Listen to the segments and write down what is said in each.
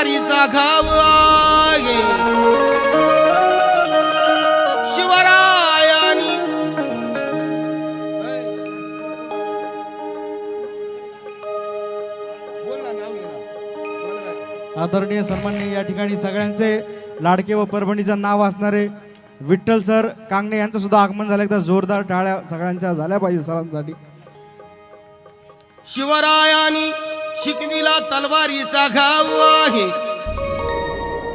तलवारीचा घाव आहे शिवरायानी. आदरणीय सन्माननीय या ठिकाणी सगळ्यांचे लाडके व परभणीचं नाव असणारे विठ्ठल सर कांगणे यांचं सुद्धा आगमन झालं एकदा जोरदार टाळ्या सगळ्यांच्या झाल्या पाहिजे सरांसाठी शिवरायानी शिकविला तलवारीचा घाव आहे.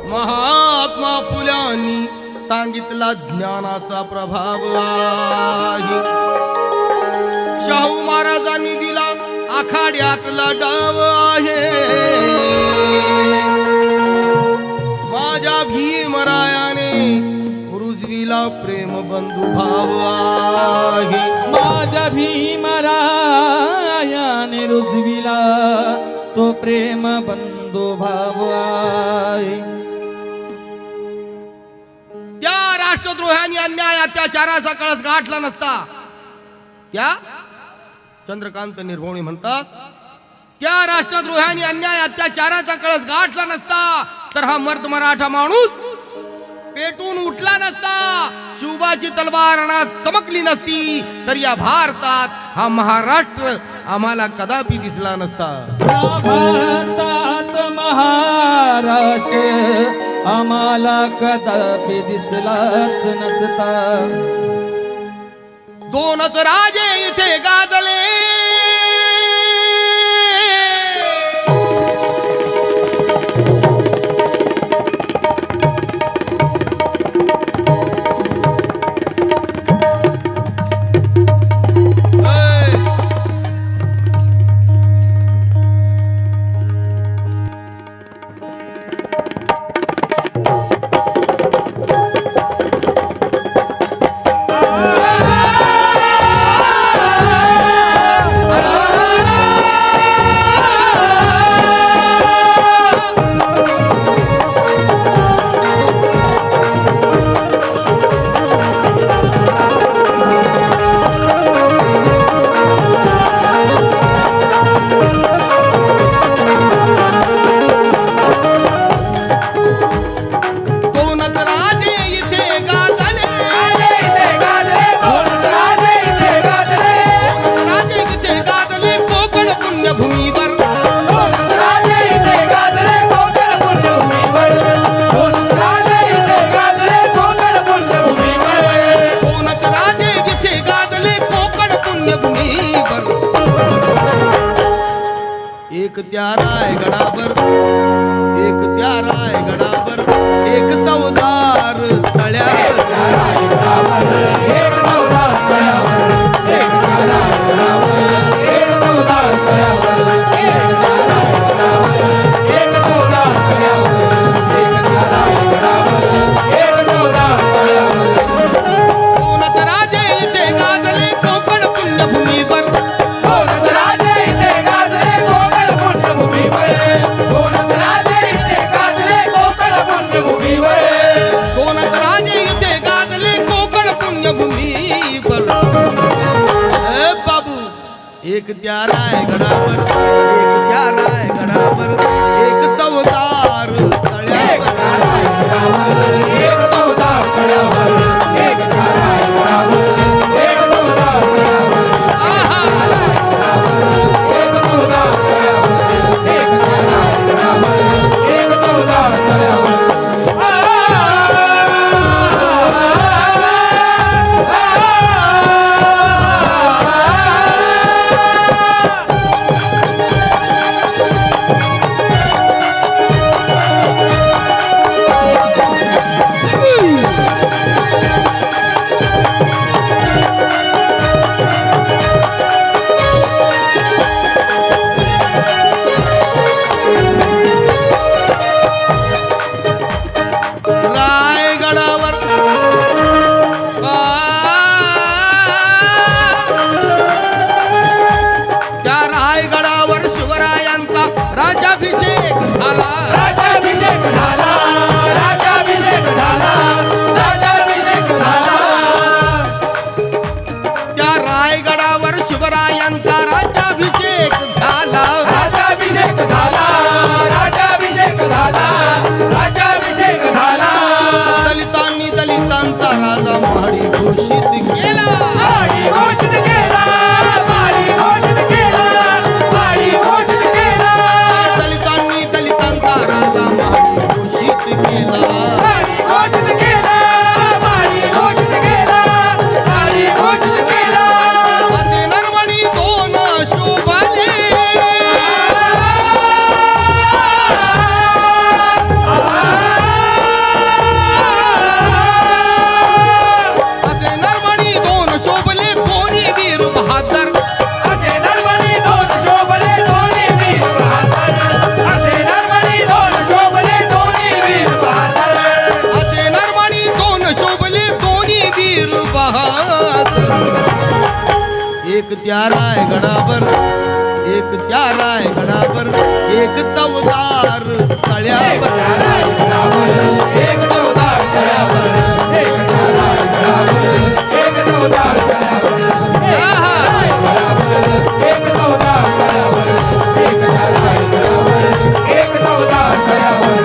महात्मा फुल्यांनी सांगितला ज्ञानाचा प्रभाव आहे. शाहू महाराजांनी दिला आखाड्यातला डाव आहे. माझ्या भीमरायाने रुजविला प्रेम बंधू भाव आहे. माझ्या भीमरायाने रुजविला तो प्रेम बंधू भाव त्या राष्ट्रद्रोहांनी अन्याय अत्याचाराचा कळस गाठला नसता. त्या चंद्रकांत निर्भवणी म्हणतात त्या राष्ट्रद्रोहांनी अन्याय अत्याचाराचा कळस गाठला नसता तर हा मर्द मराठा माणूस पेटून उठला नसता. शिवबाची तलवार चमकली नसती तर या भारतात हा महाराष्ट्र आम्हाला कदापि दिसला नसता. महाराष्ट्र आम्हाला कदापि दिसलाच नसता. दोनच राजे इथे गाजले. रायगडावर एक त्या रायगडावर एक त्या रायगडावर एक त्या एक चवदार तळ्यावर. एक चवदार तळ्यावर एक चवदार तळ्यावर एक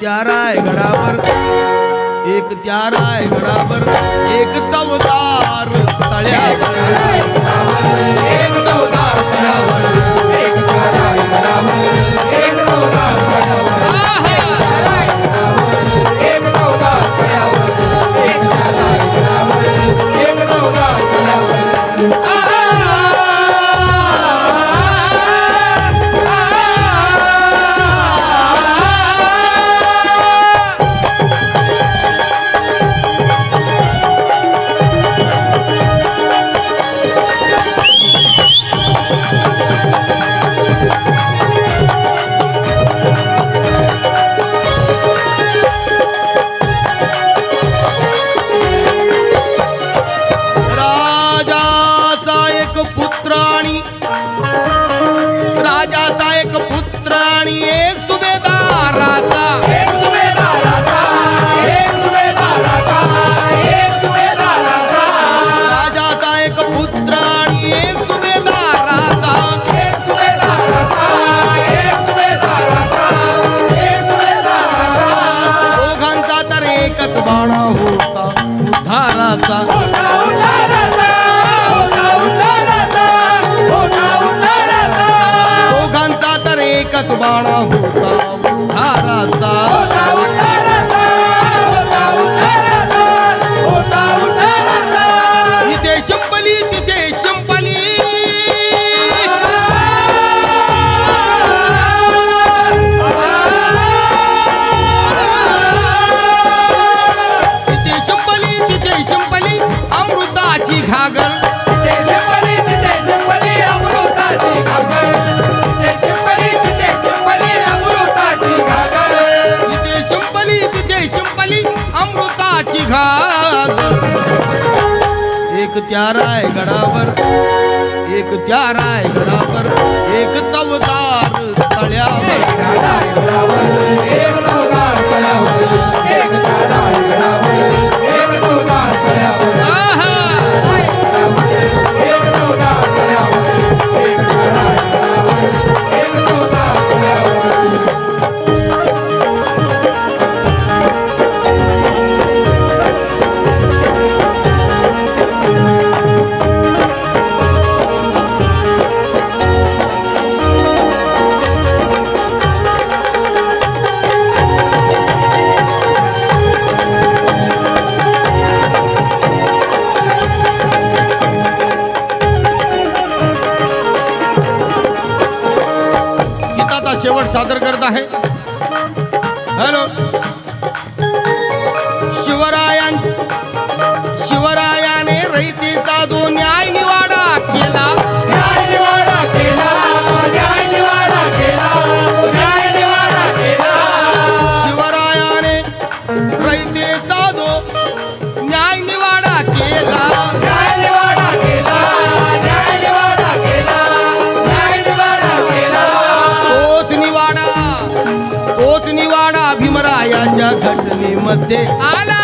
त्या रायगडावर एक त्या रायगडावर एक चवदार एक चवदार एक एक चवदार घाल. एक त्या रायगडावर एक त्या रायगडावर एक चवदार तळ्यावर. सादर करत आहे. हॅलो. शिवरायां शिवरायाने रैतीचा जो न्याय निवाडा केला. शिवरायाने रैतीचा जो न्याय निवाडा केला. मध्ये आला.